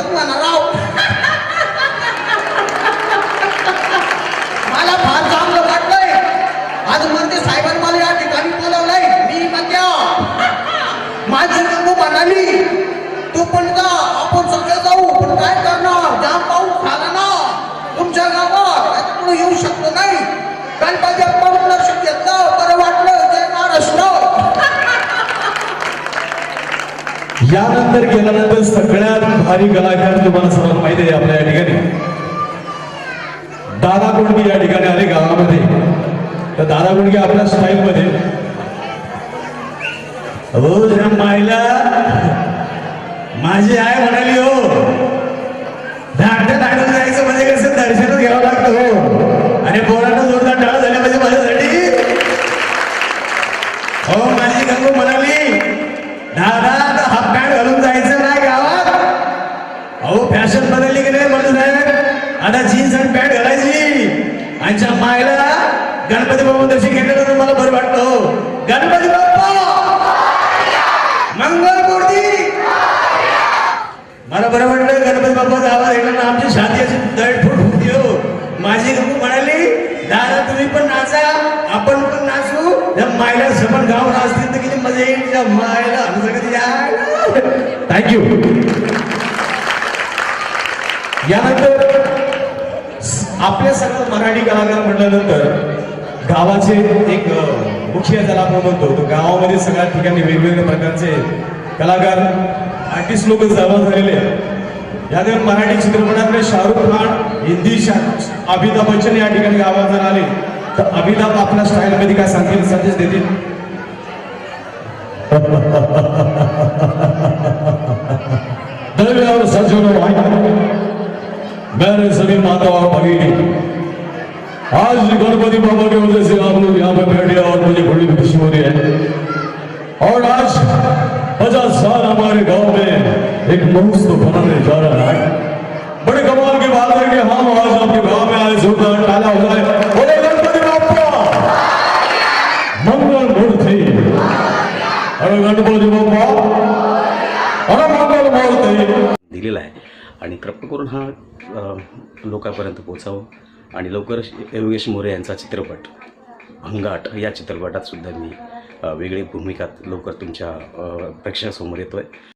जोरात म्हणा राव. मला फार चांगलं वाटलंय. आज म्हणते साहेबांनी मला या ठिकाणी बोलवलंय. मी म्हणत्या माझी गंगू म्हणाली यानंतर गेल्यानंतर सगळ्यात भारी कलाकार तुम्हाला सर्वांना माहिती आहे आपल्या या ठिकाणी. दादा गुंडगी या ठिकाणी आले गावामध्ये. तर दादा गुंडगी आपल्या स्टाईल मध्ये हो ह्या माझी आई म्हणाली हो धाकट्या धाकट जायचं म्हणजे कसं? दर्शनच घ्यावं लागतं हो. आणि पोरांना जोरदार टाळ झाल्या म्हणजे माझ्यासाठी. हो आता जीन्स आणि पॅन्ट घालायची. आमच्या मायला गणपती बाबा दर्शन घेतल्यानंतर मला बरं वाटलं गणपती बाप्पा! मंगल मूर्ती! मला बरं वाटलं गणपती बाप्पाचा आवाज ऐकला आमची छाती अशी दळफूट होती हो. माझी गप्पू म्हणाली दादा तुम्ही पण नाचा आपण पण नाचू. त्या मायला सपन गाव नाचतील तर किती मजा येईल त्या मायला. आमचं थँक्यू यानंतर आपल्या मराठी कलाकार म्हटल्यानंतर गावाचे एक मुख्य त्याला ज्याला आपण म्हणतो तो गावामध्ये सगळ्या ठिकाणी वेगवेगळ्या प्रकारचे कलाकार आर्टिस्ट लोक जमा झालेले आहेत. मराठी चित्रपटातले शाहरुख खान हिंदी शा- अमिताभ बच्चन या ठिकाणी गावात जर आले तर अमिताभ आपल्या स्टाईलमध्ये काय सांगतील? संदेश देतील. मेरे सभी माता और भगिनी, आज गणपति बाबा की वजह से आप लोग यहाँ पे बैठे हैं और मुझे बड़ी खुशी हो रही है। और आज पचास साल हमारे गाँव में एक महोत्सव बनाने जा रहा है। बड़े कमाल की बात है कि हम आज आपके गाँव में आए, जोरदार ताला हो जाए बोले, गणपति बापा मंगल मूर्ति। अरे गणपति बापा अरे मंगल मूर्ति। दिलेला आणि कृपा करून हा लोकांपर्यंत पोचावं आणि लवकरच योगेश मोरे यांचा चित्रपट भंगाट या चित्रपटात सुद्धा मी वेगळी भूमिकात लवकर तुमच्या प्रेक्षकासमोर येतो आहे